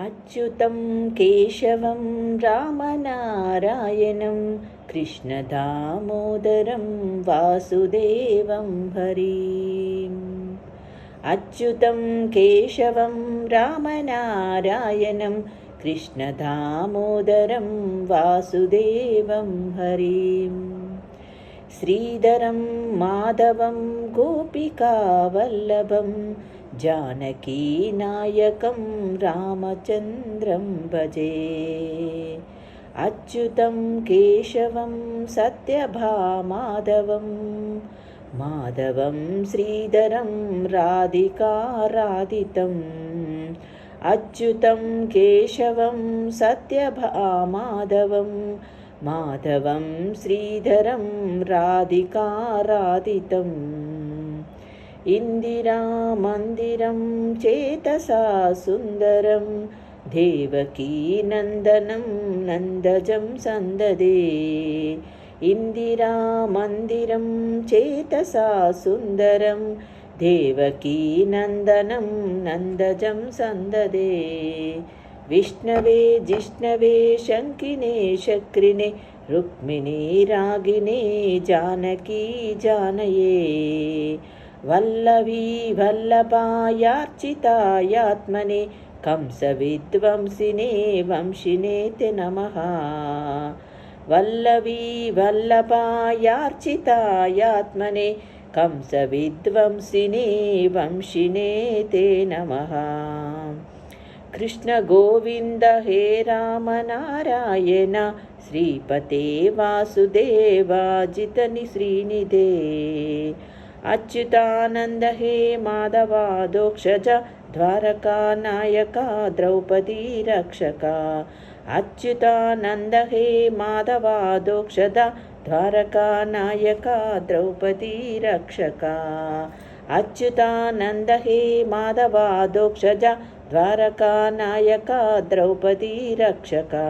अच्युतं केशवं रामनारायणं कृष्णदामोदरं वासुदेवं हरिम्। अच्युतं केशवं रामनारायणं कृष्णदामोदरं वासुदेवं हरिम्। श्रीधरं माधवं गोपिकावल्लभम् जानकीनायकं रामचन्द्रं भजे। अच्युतं केशवं सत्यभामाधवं। माधवं श्रीधरं राधिकाराधितम् अच्युतं केशवं सत्यभामाधवं। माधवं श्रीधरं राधिकाराधितम् इन्दिरामन्दिरं चेतसा सुन्दरं देवकीनन्दनं नन्दजं सन्ददे। इन्दिरामन्दिरं चेतसा सुन्दरं देवकीनन्दनं नन्दजं सन्ददे। विष्णवे जिष्णवे शङ्किने शक्रिणे रुक्मिणी रागिणे जानकी जानये वल्लवी वल्लभायार्चितायात्मने कंसविद्वंसिने वंशिने ते नमः। वल्लवी वल्लभायार्चितायात्मने कंसविद्वंसिने वंशिने ते नमः। कृष्णगोविन्द हे रामनारायण श्रीपते वासुदेवाजितनि श्रीनिधे अच्युतानन्द हे माधवादोक्षज द्वारकानायका द्रौपदी रक्षका अच्युतानन्द हे माधवादोक्षद द्वारकानायका द्रौपदी रक्षका अच्युतानन्द हे माधवादोक्षज द्वारकानायका द्रौपदी रक्षका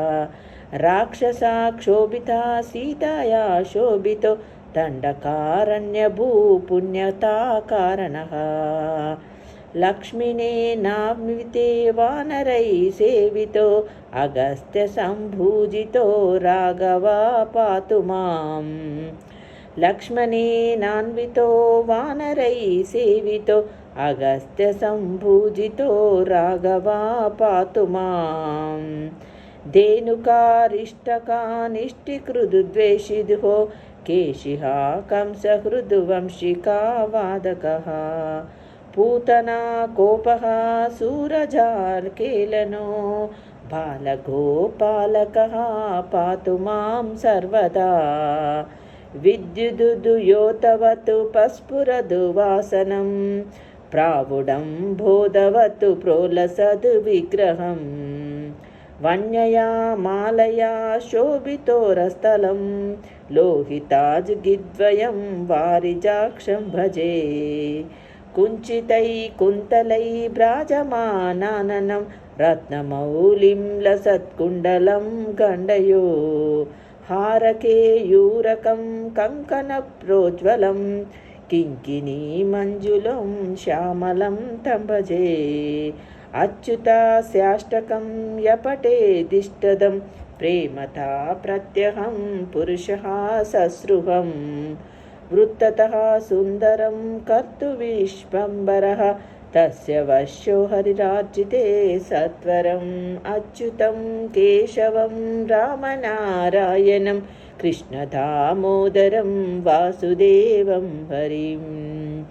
राक्षसा क्षोभिता सीताया शोभितो दण्डकारण्यभूपुण्यताकारणः लक्ष्मिणे नान्विते वानरै सेवितो अगस्त्यसम्भूजितो राघवा पातु माम् लक्ष्मणेनान्वितो वानरै सेवितो अगस्त्यसम्भूजितो राघवा पातु माम् धेनुकारिष्टकानिष्टिकृदुद्वेषिदुः केशिः कंसहृद्वंशिका वादकः पूतना कोपः सूरजार्केलनो। बालगोपालकः पातु मां सर्वदा। विद्युदुयोतवतु पस्फुरदु वासनं प्रावुडं बोधवतु प्रोलसद् विग्रहम् वन्यया मालया शोभितोरस्थलं लोहिताज्गिद्वयं वारिजाक्षं भजे। कुञ्चितै कुन्तलै भ्राजमानाननं रत्नमौलिं लसत्कुण्डलं गण्डयो కింకిని మంజులం శ్యామలం తంబజే. అచ్యుత శాష్టకం యపటే దిష్టదం. ప్రేమత ప్రత్యహం పురుష ససృహం. వృత్తత సుందరం కర్తు విశ్వంబర. తస్య వశ్యో హరిరార్జితే సత్వరం. అచ్యుతం కేశవం రామనారాయణం. कृष्णदामोदरं वासुदेवं हरिम्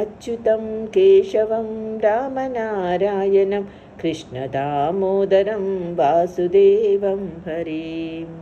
अच्युतं केशवं रामनारायणं कृष्णदामोदरं वासुदेवं हरिम्